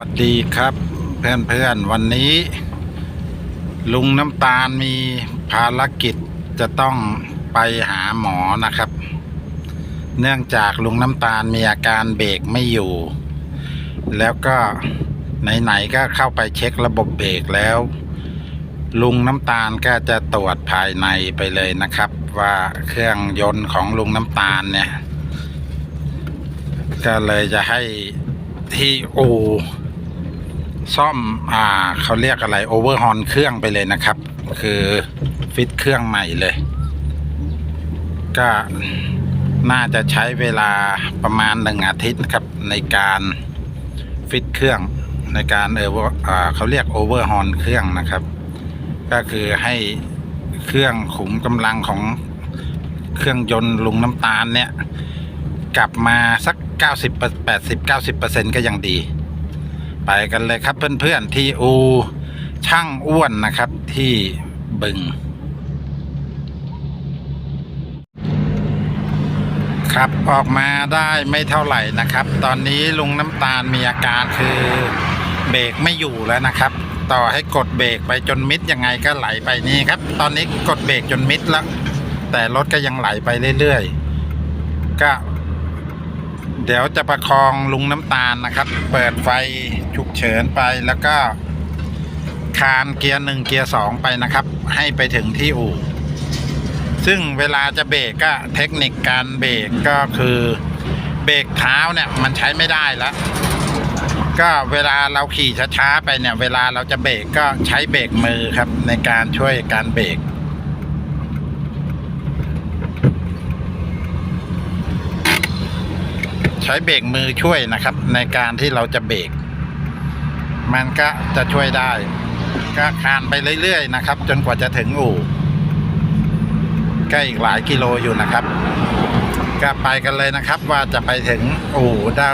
สวัสดีครับเพื่อนเพื่อนๆวันนี้ ลุงน้ำตาลมีภารกิจจะต้องไปหาหมอนะครับ เนื่องจากลุงน้ำตาลมีอาการเบรกไม่อยู่ แล้วก็ไหนๆก็เข้าไปเช็คระบบเบรกแล้ว ลุงน้ำตาลก็จะตรวจภายในไปเลยนะครับ ว่าเครื่องยนต์ของลุงน้ำตาลเนี่ย ก็เลยจะให้ที่อู ซ่อมอ่าเขาเรียกอะไรโอเวอร์ฮอนเครื่องไปเลยนะครับ คือฟิตเครื่องใหม่เลย ก็น่าจะใช้เวลาประมาณหนึ่งอาทิตย์นะครับในการฟิตเครื่องในการเอออ่าเขาเรียกโอเวอร์ฮอนเครื่องนะครับ ก็คือให้เครื่องขุมกำลังของเครื่องยนต์ลุงน้ำตาลเนี่ย กลับมาสัก 90 80 90ก็ยังดี ไปกันเลยครับเพื่อนๆที่อูช่างอ้วนนะครับที่บึง ครับออกมาได้ไม่เท่าไหร่นะครับ ตอนนี้ลุงน้ำตาลมีอาการคือเบรกไม่อยู่แล้วนะครับ ต่อให้กดเบรกไปจนมิดยังไงก็ไหลไปนี่ครับ ตอนนี้กดเบรกจนมิดแล้ว แต่รถก็ยังไหลไปเรื่อยๆ ก็ เดี๋ยวจะประคองลุงน้ำตาลนะครับ เปิดไฟฉุกเฉินไปแล้วก็คานเกียร์หนึ่งเกียร์สองไปนะครับ ให้ไปถึงที่อู่ ซึ่งเวลาจะเบรกก็เทคนิคการเบรกก็คือเบรกเท้าเนี่ยมันใช้ไม่ได้แล้ว ก็เวลาเราขี่ช้าๆไปเนี่ย เวลาเราจะเบรกก็ใช้เบรกมือครับในการช่วยการเบรก ช้เบรกมือช่วยนะครับ ในการที่เราจะเบรกมันก็จะช่วยได้ ก็คานไปเรื่อยๆนะครับ จนกว่าจะถึงอู่ก็อีกหลายกิโลอยู่นะครับ ก็ไปกันเลยนะครับว่าจะไปถึงอู่ได้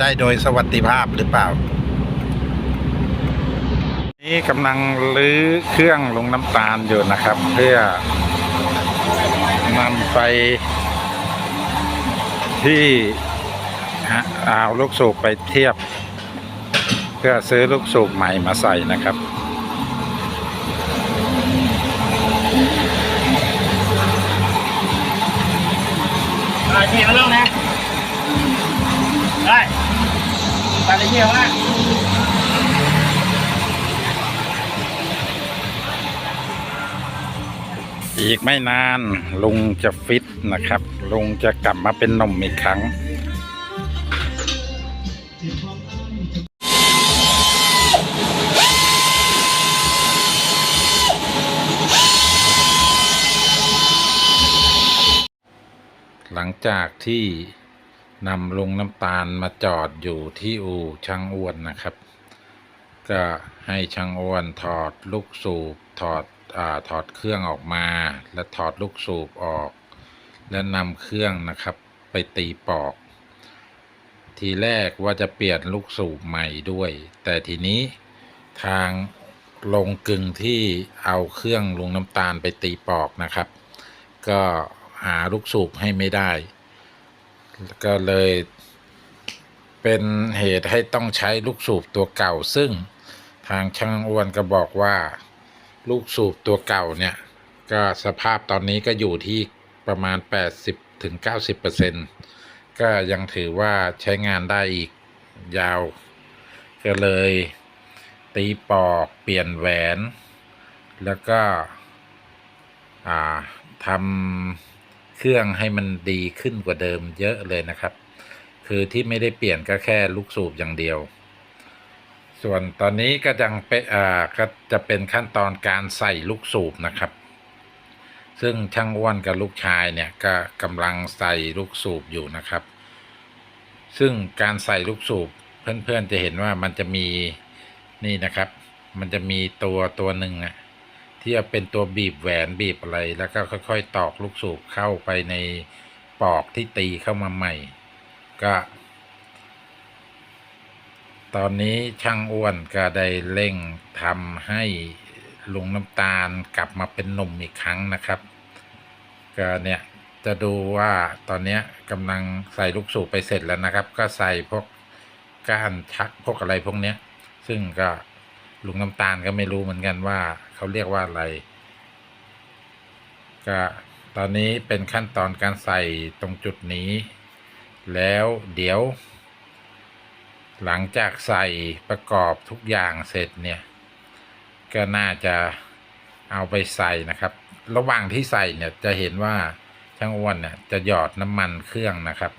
ได้โดยสวัสดิภาพหรือเปล่า นี่กำลังลื้อเครื่องลงน้ำตาลอยู่นะครับ เพื่อนำไปที่ ฮะเอาลูกสูบไปเทียบ เพื่อซื้อลูกสูบใหม่มาใส่นะครับอ่าเที่ยวเรื่องนะได้ไปเลยเที่ยวนะอีกไม่นานลุงจะฟิตนะครับ ลุงจะกลับมาเป็นหนุ่มอีกครั้ง หลังจากที่นำลงน้ำตาลมาจอดอยู่ที่อู่ช่างอ้วนนะครับ ก็ให้ช่างอ้วนถอดลูกสูบถอดอาถอดเครื่องออกมา และถอดลูกสูบออก และนำเครื่องนะครับไปตีปอก ทีแรกว่าจะเปลี่ยนลูกสูบใหม่ด้วย แต่ทีนี้ทางลงกึ่งที่เอาเครื่องลงน้ำตาลไปตีปอกนะครับ ก็ หาลูกสูบให้ไม่ได้ ก็เลยเป็นเหตุให้ต้องใช้ลูกสูบตัวเก่า ซึ่งทางช่างอ้วนก็บอกว่า ลูกสูบตัวเก่าเนี่ย ก็สภาพตอนนี้ก็อยู่ที่ประมาณ 80ถึง90%ก็ยังถือว่าใช้งานได้อีกยาว ก็เลยตีปอกเปลี่ยนแหวน แล้วก็ทำ เครื่องให้มันดีขึ้นกว่าเดิมเยอะเลยนะครับ คือที่ไม่ได้เปลี่ยนก็แค่ลูกสูบอย่างเดียว ส่วนตอนนี้ก็ยังเป็นอ่าก็จะเป็นขั้นตอนการใส่ลูกสูบนะครับ ซึ่งช่างอ้วนกับลูกชายเนี่ยก็กำลังใส่ลูกสูบอยู่นะครับ ซึ่งการใส่ลูกสูบเพื่อนๆจะเห็นว่ามันจะมีนี่นะครับ มันจะมีตัวตัวหนึ่งอะ ที่จะเป็นตัวบีบแหวนบีบอะไร แล้วก็ค่อยๆ ตอกลูกสูบเข้าไปในปอกที่ตีเข้ามาใหม่ ก็ ตอนนี้ช่างอ้วนก็ได้เร่งทำให้ลุงน้ำตาลกลับมาเป็นหนุ่มอีกครั้งนะครับ ก็เนี่ยจะดูว่าตอนนี้กำลังใส่ลูกสูบไปเสร็จแล้วนะครับ ก็ใส่พวกก้านชักพวกอะไรพวกเนี้ย ซึ่งก็ ลุงน้ำตาลก็ไม่รู้เหมือนกันว่าเขาเรียกว่าอะไร ก็ตอนนี้เป็นขั้นตอนการใส่ตรงจุดนี้ แล้วเดี๋ยว หลังจากใส่ประกอบทุกอย่างเสร็จเนี่ย ก็น่าจะเอาไปใส่นะครับ ระหว่างที่ใส่เนี่ยจะเห็นว่าช่างอ้วนเนี่ยจะหยอดน้ำมันเครื่องนะครับ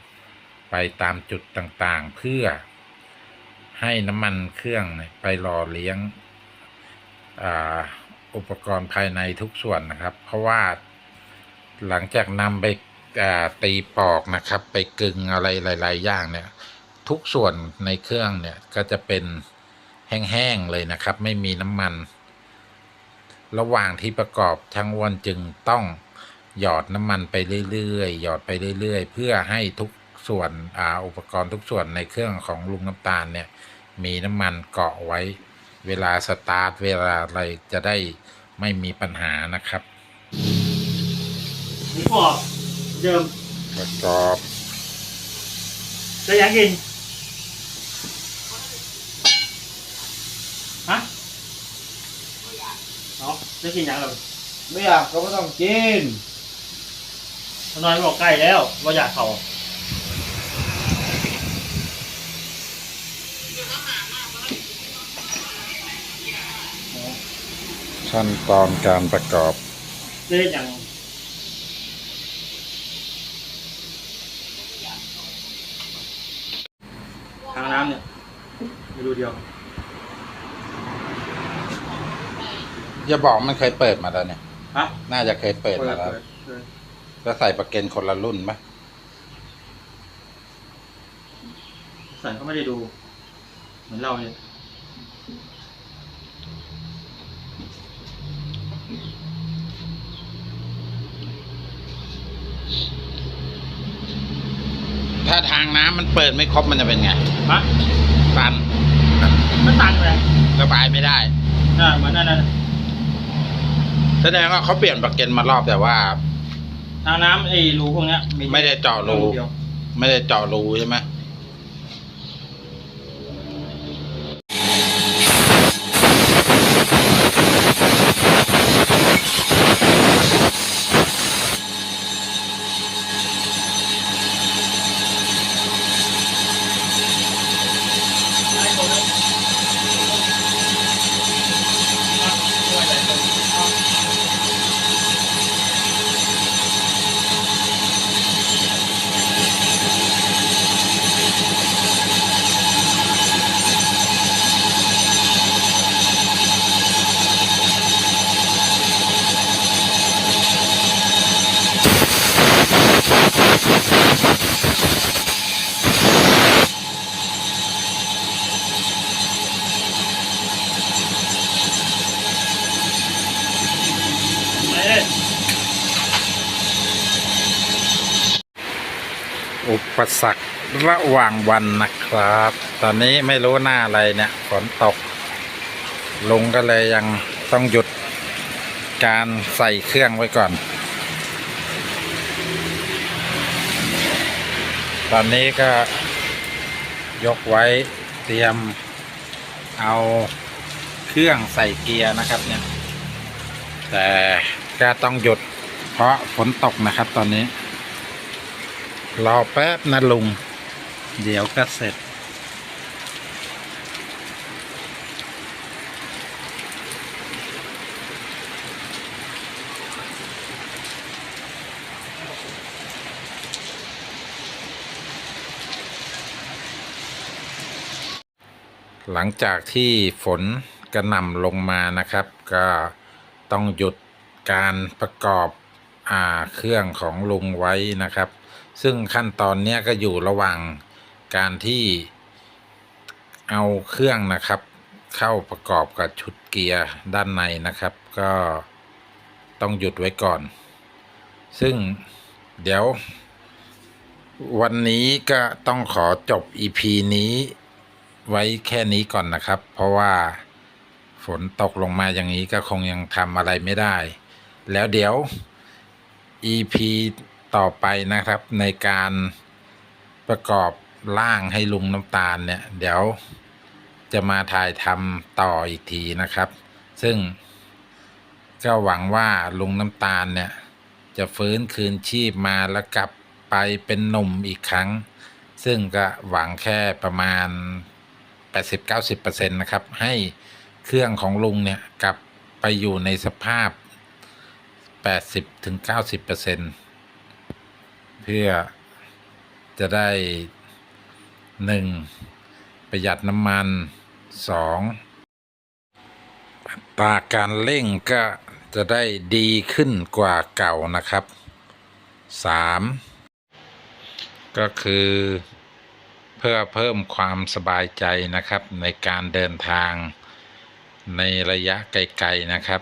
ไปตามจุดต่างๆเพื่อ ให้น้ำมันเครื่องไปหล่อเลี้ยงอ,อุปกรณ์ภายในทุกส่วนนะครับ เพราะว่าหลังจากนำไปตีปอกนะครับ ไปกึงอะไรหลาย ๆ อย่างเนี่ย ทุกส่วนในเครื่องเนี่ยก็จะเป็นแห้ง ๆ เลยนะครับ ไม่มีน้ำมัน ระหว่างที่ประกอบช่างอ้วนจึงต้องหยอดน้ำมันไปเรื่อย ๆ หยอดไปเรื่อย ๆ เพื่อให้ทุก ส่วนอ่าอุปกรณ์ทุกส่วนในเครื่องของลุงน้ำตาลเนี่ย มีน้ำมันเกาะไว้ เวลาสตาร์ทเวลาอะไรจะได้ไม่มีปัญหานะครับนี่ปอกเดิมประกอบจะยังกินฮะเนาะจะกินยังหรอไม่อยากก็ไม่ต้องกิน ทนายบอกใกล้แล้วว่าอยากเขา ขั้นตอนการประกอบจะเล่นยังทางน้ำเนี่ยไม่รู้เดียว อย่าบอกมันเคยเปิดมาแล้วเนี่ย ฮะน่าจะเคยเปิดมาแล้วเออแล้วใส่ประเกันคนละรุ่นปะสันเขาไม่ได้ดู เหมือนเราเนี่ย ถ้าทางน้ำมันเปิดไม่ครบมันจะเป็นไงฮะตันมันตันเลยระบายไม่ได้น่าเหมือนนั่นนะแสดงว่าเขาเปลี่ยนประเกันมารอบแต่ว่า ทางน้ำไอ้รูพวกเนี้ยไม่ได้เจาะรู เดียว ไม่ได้เจาะรูใช่ไหม ปสรรคระหว่างวันนะครับ ตอนนี้ไม่รู้หน้าอะไรเนี่ยฝนตก ลุงก็เลยยังต้องหยุดการใส่เครื่องไว้ก่อน ตอนนี้ก็ยกไว้เตรียมเอาเครื่องใส่เกียร์นะครับเนี่ยแต่ก็ต้องหยุดเพราะฝนตกนะครับตอนนี้ รอแป๊บนะลุง เดี๋ยวก็เสร็จ หลังจากที่ฝนกระหน่ำลงมานะครับ ก็ต้องหยุดการประกอบอ่าเครื่องของลุงไว้นะครับ ซึ่งขั้นตอนนี้ก็อยู่ระหว่างการที่เอาเครื่องนะครับ เข้าประกอบกับชุดเกียร์ด้านในนะครับ ก็ต้องหยุดไว้ก่อน ซึ่งเดี๋ยว วันนี้ก็ต้องขอจบ EP นี้ไว้แค่นี้ก่อนนะครับ เพราะว่าฝนตกลงมาอย่างนี้ก็คงยังทำอะไรไม่ได้ แล้วเดี๋ยว EP ต่อไปนะครับ ในการประกอบร่างให้ลุงน้ำตาลเนี่ย เดี๋ยวจะมาถ่ายทำต่ออีกทีนะครับ ซึ่งก็หวังว่าลุงน้ำตาลเนี่ย จะฟื้นคืนชีพมาแล้วกลับไปเป็นหนุ่มอีกครั้ง ซึ่งก็หวังแค่ประมาณ 80-90%นะครับ ให้เครื่องของลุงเนี่ยกลับไปอยู่ในสภาพ 80-90%เเพื่อจะได้ 1. ประหยัดน้ำมัน 2. อัตาการเร่งก็จะได้ดีขึ้นกว่าเก่านะครับ 3. ก็คือเพื่อเพิ่มความสบายใจนะครับในการเดินทางในระยะไกลๆนะครับ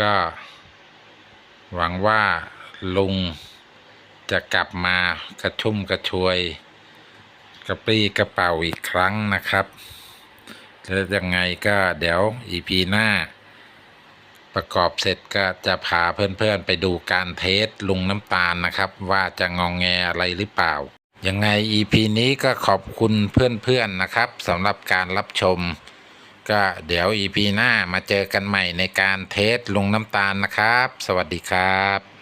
ก็หวังว่าลุง จะกลับมากระชุ่มกระชวย กระปรี้กระเป๋าอีกครั้งนะครับแล้วยังไงก็เดี๋ยวอีพีหน้า ประกอบเสร็จก็จะพาเพื่อนๆไปดูการเทสลุงน้ำตาลนะครับ ว่าจะงองแงอะไรหรือเปล่า ยังไง EP นี้ก็ขอบคุณเพื่อนๆนะครับสำหรับการรับชม ก็เดี๋ยว EP หน้ามาเจอกันใหม่ในการเทสลุงน้ำตาลนะครับ สวัสดีครับ